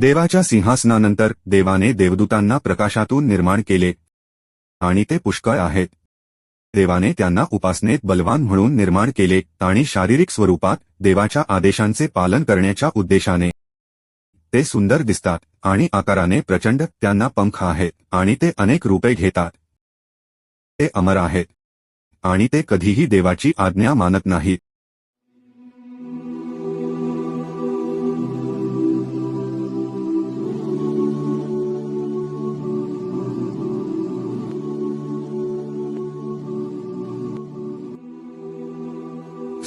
देवाच्या सिंहासनानंतर देवाने देवदूतांना प्रकाशातून निर्माण केले. आणि ते पुष्कळ आहेत. देवाने त्यांना उपासनेत बलवान म्हणून निर्माण केले आणि शारीरिक स्वरूपात देवाच्या आदेशांचे पालन करण्याच्या उद्देशाने. ते सुंदर दिसतात आणि आकाराने प्रचंड त्यांना पंख आहेत आणि ते अनेक रूपे घेतात. ते अमर आहेत. आणि ते कधीही देवाची आज्ञा मानत नाहीत.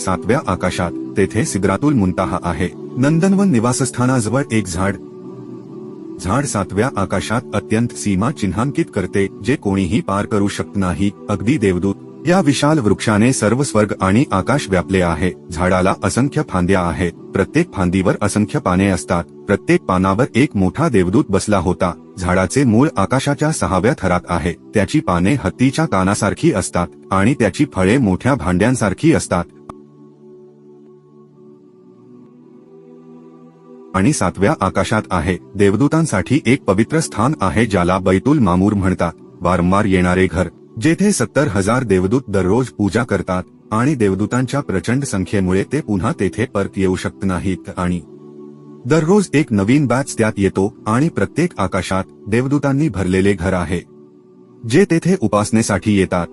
सातव्या आकाशात तेथे सिद्रातुल मुंताहा आहे. नंदनवन निवासस्थानाजवळ एक झाड. झाड सातव्या आकाशात अत्यंत सीमा चिन्हांकित करते जे कोणीही पार करू शकत नाही. अगदी देवदूत या विशाल वृक्षाने सर्व स्वर्ग आणि आकाश व्यापले आहे. झाडाला असंख्य फांद्या आहेत प्रत्येक फांदीवर असंख्य पाने असतात. प्रत्येक पानावर एक मोठा देवदूत बसला होता. झाडाचे मूळ आकाशाच्या सहाव्या थरात आहे. त्याची पाने हत्तीच्या कानासारखी असतात आणि त्याची फळे मोठ्या भांड्यांसारखी असतात. आणि सातव्या आकाशात आहे. देवदूतांसाठी एक पवित्र स्थान आहे ज्याला बैतुल मामूर म्हणतात. वारंवार येणारे घर जेथे सत्तर हजार देवदूत दररोज पूजा करतात आणि देवदूतांच्या प्रचंड संख्येमुळे ते पुन्हा तेथे परत येऊ शकत नाहीत आणि दररोज एक नवीन बॅच त्यात येतो आणि प्रत्येक आकाशात देवदूतांनी भरलेले घर आहे जे तेथे उपासनेसाठी येतात.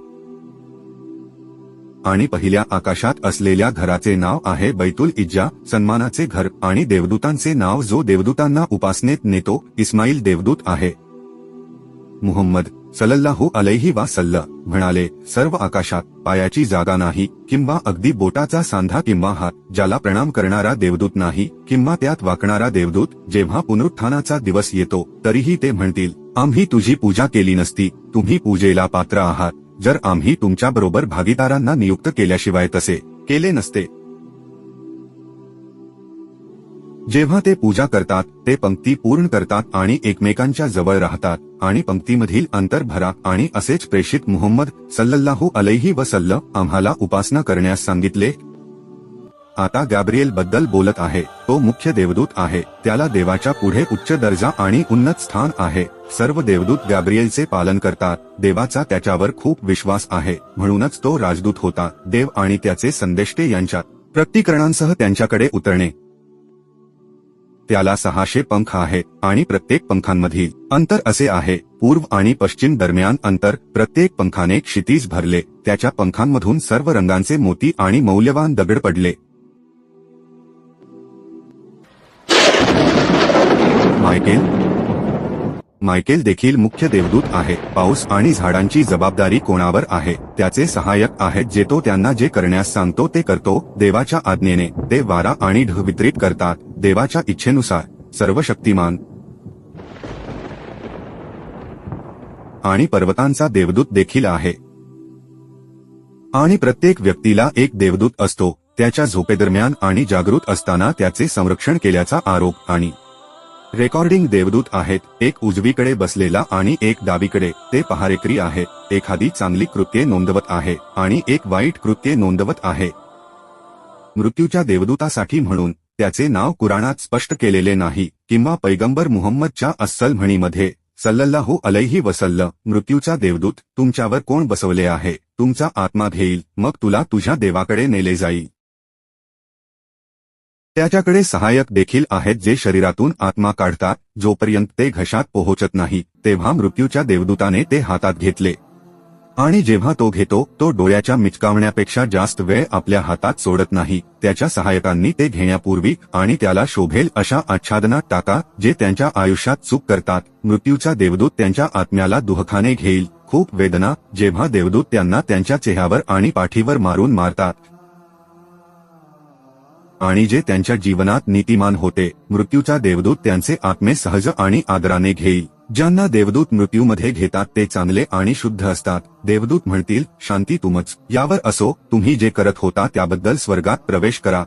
आणि पहिल्या आकाशात असलेल्या घराचे नाव आहे बैतुल इज्जा सन्मानाचे घर आणि देवदूतांचे नाव जो देवदूतांना उपासनेत नेतो इस्माईल देवदूत आहे. मुहम्मद सलल्लाहू अलैही वा सल्ल म्हणाले सर्व आकाशात पायाची जागा नाही किंवा अगदी बोटाचा सांधा किंवा हात ज्याला प्रणाम करणारा देवदूत नाही किंवा त्यात वाकणारा देवदूत जेव्हा पुनरुत्थानाचा दिवस येतो तरीही ते म्हणतील आम्ही तुझी पूजा केली नसती तुम्ही पूजेला पात्र आहात. जर आम्ही तुमच्याबरोबर भागीदारांना नियुक्त केल्याशिवाय तसे केले नसते. जेव्हा ते पूजा करतात ते पंक्ती पूर्ण करतात आणि एकमेकांच्या जवळ राहतात आणि पंक्तीमधील अंतर भरा आणि असेच प्रेषित मुहम्मद सल्लल्लाहू अलैही वसल्ल आम्हाला उपासना करण्यास सांगितले आता गॅब्रिएलबद्दल बोलत आहे. तो मुख्य देवदूत आहे. त्याला देवाच्या पुढे उच्च दर्जा आणि उन्नत स्थान आहे. सर्व देवदूत गॅब्रिएलचे पालन करतात. देवाचा त्याच्यावर खूप विश्वास आहे. म्हणूनच तो राजदूत होता. देव आणि त्याचे संदेष्टे यांच्यात प्रकटीकरणांसह त्यांच्याकडे उतरणे. त्याला सहाशे पंख आहेत आणि प्रत्येक पंखांमधील अंतर असे आहे. पूर्व आणि पश्चिम दरम्यान अंतर प्रत्येक पंखाने क्षितिज भरले. त्याच्या पंखांमधून सर्व रंगांचे मोती आणि मौल्यवान दगड पडले. मायकेल? मायकेल देखील मुख्य देवदूत आहे. पाऊस आणि झाडांची जबाबदारी कोणावर आहे? त्याचे सहाय्यक आहेत जे तो त्यांना जे करण्यास सांगतो ते करतो देवाच्या आज्ञेने. ते वारा आणि ढ वितरित करतात. देवाच्या इच्छेनुसार. सर्व शक्तिमान आणि पर्वतांचा देवदूत देखील आहे. आणि प्रत्येक व्यक्तीला एक देवदूत असतो. त्याच्या झोपेदरम्यान आणि जागृत असताना त्याचे संरक्षण केल्याचा आरोप आणि रेकॉर्डिंग देवदूत आहेत. एक उजवीकडे बसलेला आणि एक डावीकडे. ते पहारेकरी आहेत एखादी चांगली कृत्ये नोंदवत आहे आणि एक वाईट कृत्ये नोंदवत आहे. मृत्यूच्या देवदूतासाठी म्हणून त्याचे नाव कुराणात स्पष्ट केलेले नाही. किंवा पैगंबर मुहम्मदच्या अस्सल म्हणीमध्ये सल्लल्लाहू अलैही वसल्ल मृत्यूचा देवदूत तुमच्यावर कोण बसवले आहे? तुमचा आत्मा घेईल. मग तुला तुझ्या देवाकडे नेले जाईल. त्याच्याकडे सहाय्यक देखील आहेत जे शरीरातून आत्मा काढतात जोपर्यंत ते घशात पोहोचत नाही तेव्हा मृत्यूच्या देवदूताने ते हातात घेतले. आणि जेव्हा तो घेतो तो डोळ्याच्या मिचकावण्यापेक्षा जास्त वेळ आपल्या हातात सोडत नाही. त्याच्या सहायकांनी ते घेण्यापूर्वी आणि त्याला शोभेल अशा आच्छादनात टाका जे त्यांच्या आयुष्यात चूक करतात. मृत्यूचा देवदूत त्यांच्या आत्म्याला दुहखाने घेईल. खूप वेदना जेव्हा देवदूत त्यांना त्यांच्या चेहऱ्यावर आणि पाठीवर मारून मारतात. आणि जे त्यांच्या जीवनात नीतिमान होते मृत्यूचा देवदूत त्यांचे आत्मे सहज आणि आदराने घेई. ज्यांना देवदूत मृत्यूमध्ये घेतात ते चांगले आणि शुद्ध असतात. देवदूत म्हणतील शांती तुमच. यावर असो तुम्ही जे करत होता त्याबद्दल स्वर्गात प्रवेश करा.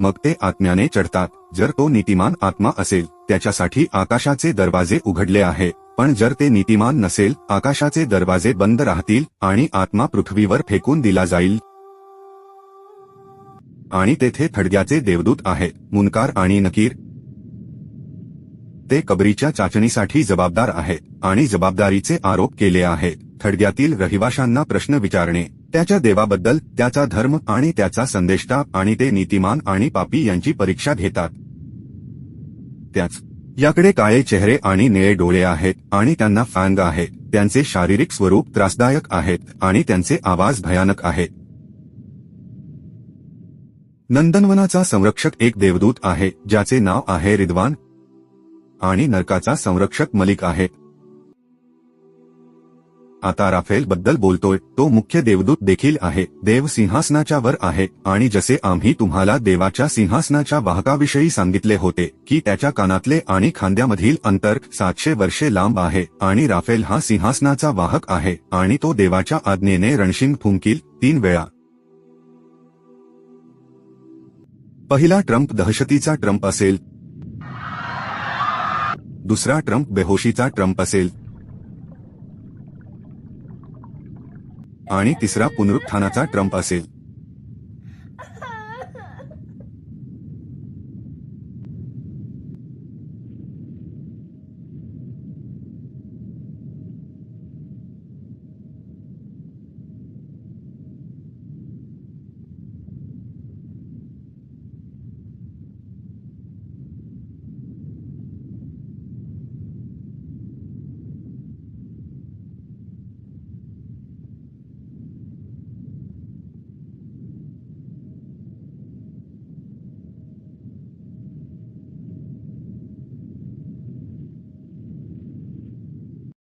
मग ते आत्म्याने चढतात. जर तो नीतिमान आत्मा असेल त्याच्यासाठी आकाशाचे दरवाजे उघडले आहे. पण जर ते नीतिमान नसेल आकाशाचे दरवाजे बंद राहतील आणि आत्मा पृथ्वीवर फेकून दिला जाईल. आणि तेथे थडग्याचे देवदूत आहेत. मुनकार आणि नकीर. ते कबरीच्या चाचणीसाठी जबाबदार आहेत आणि जबाबदारीचे आरोप केले आहेत. थडग्यातील रहिवाशांना प्रश्न विचारणे. त्याच्या देवाबद्दल त्याचा धर्म आणि त्याचा संदेष्टा आणि ते नीतिमान आणि पापी यांची परीक्षा घेतात. त्याच. याकडे काळे चेहरे आणि निळे डोळे आहेत आणि त्यांना फँग आहे. त्यांचे शारीरिक स्वरूप त्रासदायक आहेत आणि त्यांचे आवाज भयानक आहेत. नंदनवनाचा संरक्षक एक देवदूत आहे ज्याचे नाव आहे रिद्वान आणि नरकाचा संरक्षक मलिक आहे. आता राफेल बद्दल बोलतोय तो मुख्य देवदूत देखील आहे देव सिंहासनाच्या वर आहे आणि जसे आम्ही तुम्हाला देवाच्या सिंहासनाच्या वाहकाविषयी सांगितले होते की त्याच्या कानातले आणि खांद्यामधील अंतर सातशे वर्षे लांब आहे आणि राफेल हा सिंहासनाचा वाहक आहे आणि तो देवाच्या आज्ञेने रणशिंग फुंकील तीन वेळा पहिला ट्रम्प दहशतीचा ट्रम्प असेल. दुसरा ट्रम्प बेहोशीचा ट्रम्प असेल. आणि तिसरा पुनरुत्थानाचा ट्रम्प असेल.